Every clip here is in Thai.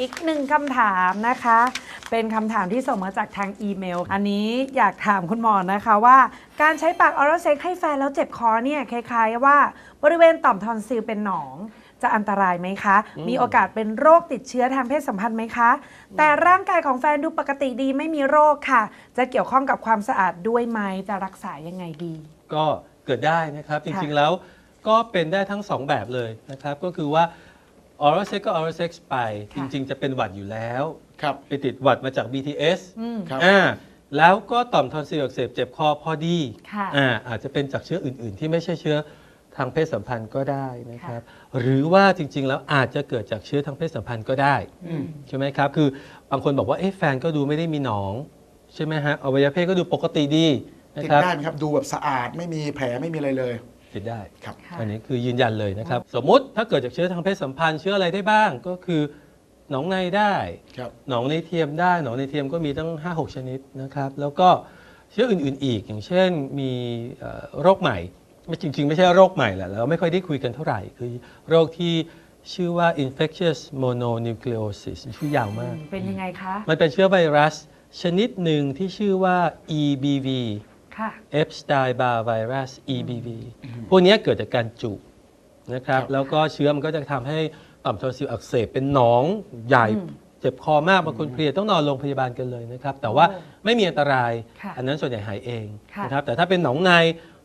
อีกหนึ่งคำถามนะคะ เป็นคำถามที่ส่งมาจากทางอีเมล อันนี้อยากถามคุณหมอนะคะว่า การใช้ปากออรัลเซ็กให้แฟนแล้วเจ็บคอเนี่ยคล้ายๆว่าบริเวณต่อมทอนซิลเป็นหนอง จะอันตรายไหมคะ มีโอกาสเป็นโรคติดเชื้อทางเพศสัมพันธ์ไหมคะ แต่ร่างกายของแฟนดูปกติดีไม่มีโรคค่ะ จะเกี่ยวข้องกับความสะอาดด้วยไหมจะรักษายังไงดี ก็เกิดได้นะครับจค่ะริงๆแล้วก็เป็นได้ทั้ง 2 แบบเลยนะครับ ก็คือว่า oral sex ก็ oral sex ไป จค่ะ ริง ๆ จะเป็นหวัดอยู่แล้ว ครับ ไปติดหวัดมาจาก BTS อืม ครับ อ่าแล้วก็ต่อมทอนซิลอักเสบเจ็บคอพอดีค่ะอ่าอาจจะเป็นจากเชื้ออื่น ๆ ที่ไม่ใช่เชื้อทางเพศสัมพันธ์ก็ได้นะครับ หรือว่าจริง ๆ แล้วอาจจะเกิดจากเชื้อทางเพศสัมพันธ์ก็ได้ อืม ใช่ไหมครับ คือบางคนบอกว่า เอ๊ะแฟนก็ดูไม่ได้มีหนอง ใช่ไหมฮะอวัยวะเพศก็ดูปกติดีนะติดครับ ได้ไหมครับ ดูแบบสะอาดไม่มีแผลไม่มีอะไรเลย ติดได้ครับค่ะ อันนี้คือยืนยันเลยนะครับ สมมุติถ้าเกิดจากเชื้อทางเพศสัมพันธ์เชื้ออะไรได้บ้างก็คือหนองในได้ ครับ หนองในเทียมได้หนองในเทียมก็มีตั้ง 5-6 ชนิดนะครับ แล้วก็เชื้ออื่นๆอีก อย่างเช่นมีเอ่อโรคใหม่ไม่จริง ๆ ไม่ใช่โรคใหม่แหละเราไม่ค่อยได้คุยกันเท่าไหร่ คือโรคที่ชื่อว่า infectious mononucleosis ชื่อยาวมาก เป็นยังไงคะ มันเป็นเชื้อไวรัสชนิดหนึ่งที่ชื่อว่า EBV ค่ะ Epstein Barr Virus EBV พวกเนี้ยเกิดจากการจุนะครับครับแล้วก็เชื้อมันก็จะทำให้ต่อมทอนซิลอักเสบเป็นหนองใหญ่อืมเจ็บคอมากบางคนเพลียต้องนอนโรงพยาบาลกันเลยนะครับ แต่ว่าโอ้ไม่มีอันตรายค่ะอันนั้นส่วนใหญ่หายเองค่ะนะครับแต่ถ้าเป็นหนองใน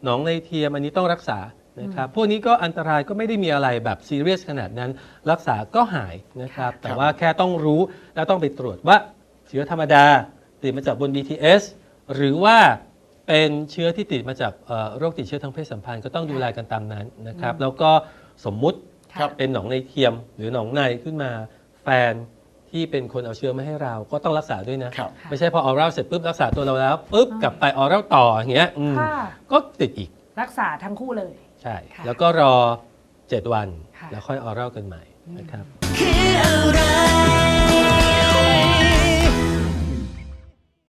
หนองในเทียมอันนี้ต้องรักษานะครับพวกนี้ก็อันตรายก็ไม่ได้มีอะไรแบบซีเรียสขนาดนั้น รักษาก็หายนะครับ แต่ว่าแค่ต้องรู้แล้วต้องไปตรวจว่าเชื้อธรรมดาติดมาจากบน BTS หรือว่า เป็นเชื้อที่ติดมาจากเอ่อโรคติดเชื้อทางเพศสัมพันธ์ก็ต้องดูแลกันตามนั้นนะครับ แล้วก็สมมุติครับ เป็นหนองในเทียมหรือหนองในขึ้นมาแฟนที่เป็นคนเอาเชื้อมาให้เราก็ต้องรักษาด้วยนะ ครับ ไม่ใช่พอออรัลเสร็จปุ๊บรักษาตัวเราแล้วปุ๊บกลับไปออรัลต่ออย่างเงี้ยอืมค่ะ ก็ติดอีกรักษาทั้งคู่เลย ใช่ ค่ะแล้วก็รอ 7 วัน ค่ะ แล้วค่อยออรัลกันใหม่นะครับ คือ